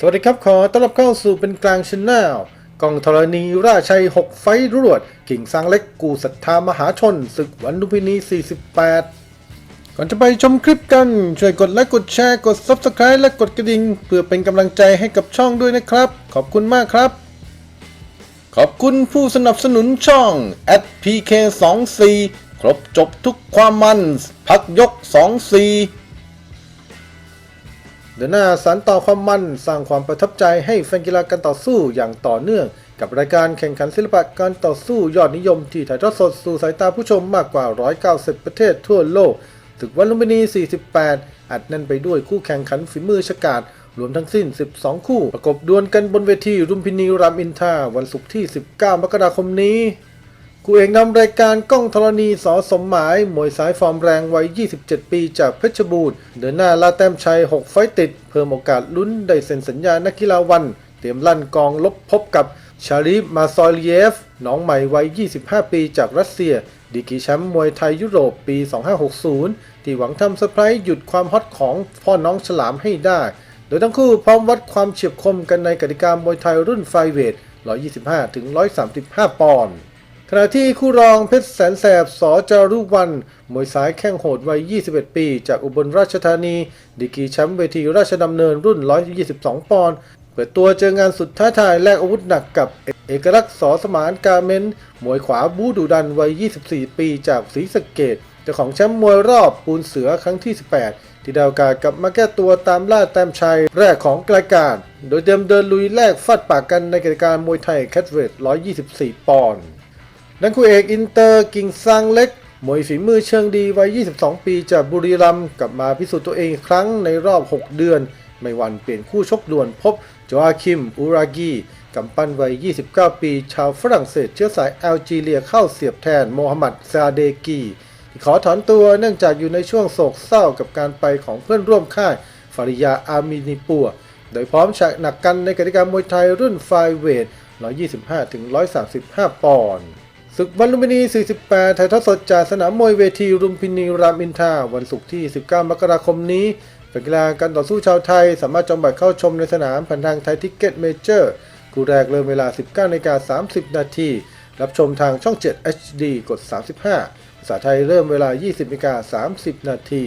สวัสดีครับ ขอต้อนรับเข้าสู่เป็นกลางชแนลกองธรณีราชัย 6 ไฟต์รวด กิ่งซางเล็กกูศรัทธามหาชน ศึกวันลุมพินี 48 ก่อนจะไปชมคลิปกัน ช่วยกดไลค์กดแชร์กด Subscribe และกดกระดิ่ง เพื่อเป็นกำลังใจให้กับช่องด้วยนะครับ ขอบคุณมากครับ ขอบคุณผู้สนับสนุนช่อง @pk24 ครบจบทุกความมัน พักยก 24 เดินหน้าสารต่อความมันสร้างความประทับใจให้แฟนกีฬาการต่อสู้อย่างต่อเนื่อง กับรายการแข่งขันศิลปะการต่อสู้ยอดนิยมที่ถ่ายทอดสดสู่สายตาผู้ชมมากกว่า 190 ประเทศทั่วโลกศึกวันลุมพินี 48 อัดแน่นไปด้วยคู่แข่งขันฝีมือฉกาจรวมทั้งสิ้น 12 คู่ ประกบดวลกันบนเวทีรุมพินีรามอินทราวันศุกร์ที่ 19 มกราคมนี้ คู่เอกนำรายการก้องธรณีสอสมหมายมวยสายฟอร์มแรงวัย 27 ปีจากเพชรบูรณ์เดินหน้าลาแต้มชัย 6 ไฟต์ติด เพิ่มโอกาสลุ้นได้เซ็นสัญญานักกีฬาวัน เตรียมลั่นกองลบพบกับชาลีฟมาซอยเลียฟน้องใหม่วัย 25 ปีจากรัสเซีย ดีกีแชมป์มวยไทยยุโรปปี 2560 ที่หวังทำเซอร์ไพรส์หยุดความฮอตของพ่อน้องฉลามให้ได้ โดยทั้งคู่พร้อมวัดความเฉียบคมกันในกติกามวยไทยรุ่นไฟเวท 125 ถึง 135 ปอนด์ ขณะที่คู่รองเพชรแสนแสบสอจารุวันมวยสายแข้งโหดวัย 21 ปี จากอุบลราชธานี ดีกรีแชมป์เวทีราชดำเนินรุ่น 122 ปอนด์เปิดตัวเจองานสุดท้าทายแลกอาวุธหนักกับเอกลักษณ์สอสมานกาเมนมวยขวาบูดูดันวัย 24 ปีจากศรีสะเกดเจ้าของแชมป์มวยรอบปูนเสือครั้งที่ 18 ที่ดาวกากับมาแก้ตัวตามล่าแต้มชัยแรกของรายการ โดยเดิมเดินลุยแลกฟาดปากกันในกติการมวยไทยแคทเวท124 ปอนด์ นักคู่เอกอินเตอร์กิ่งซางเล็ก มวยฝีมือเชิงดีวัย 22 ปีจากบุรีรัมย์กลับมาพิสูจน์ตัวเองอีกครั้งในรอบ 6 เดือน ไม่วันเปลี่ยนคู่ชกด่วนพบโจอาคิม อูรากีกำปั้นวัย 29 ปี ชาวฝรั่งเศสเชื้อสายแอลจีเรียเข้าเสียบแทนโมฮัมหมัดซาเดกีที่ขอถอนตัวเนื่องจากอยู่ในช่วงโศกเศร้ากับการไปของเพื่อนร่วมค่ายฟาริยาอามินิปัว โดยพร้อมฉากหนักกันในกติกามวยไทยรุ่นไฟเวท 125-135 ปอนด์ ศึกวันลุมพินี 48 ถ่ายทอดสดจากสนามมวยเวทีรุมพินีรามอินทราวันศุกร์ที่ 19 มกราคมนี้แฟนกีฬาการต่อสู้ชาวไทย สามารถจองบัตรเข้าชมในสนามผ่านทางไทยทิกเก็ตเมเจอร์คู่แรกเริ่มเวลา 19นาฬิกา30 นาทีรับชมทางช่อง 7 HD กด 35 ภาษาไทยเริ่มเวลา 20นาฬิกา30 นาที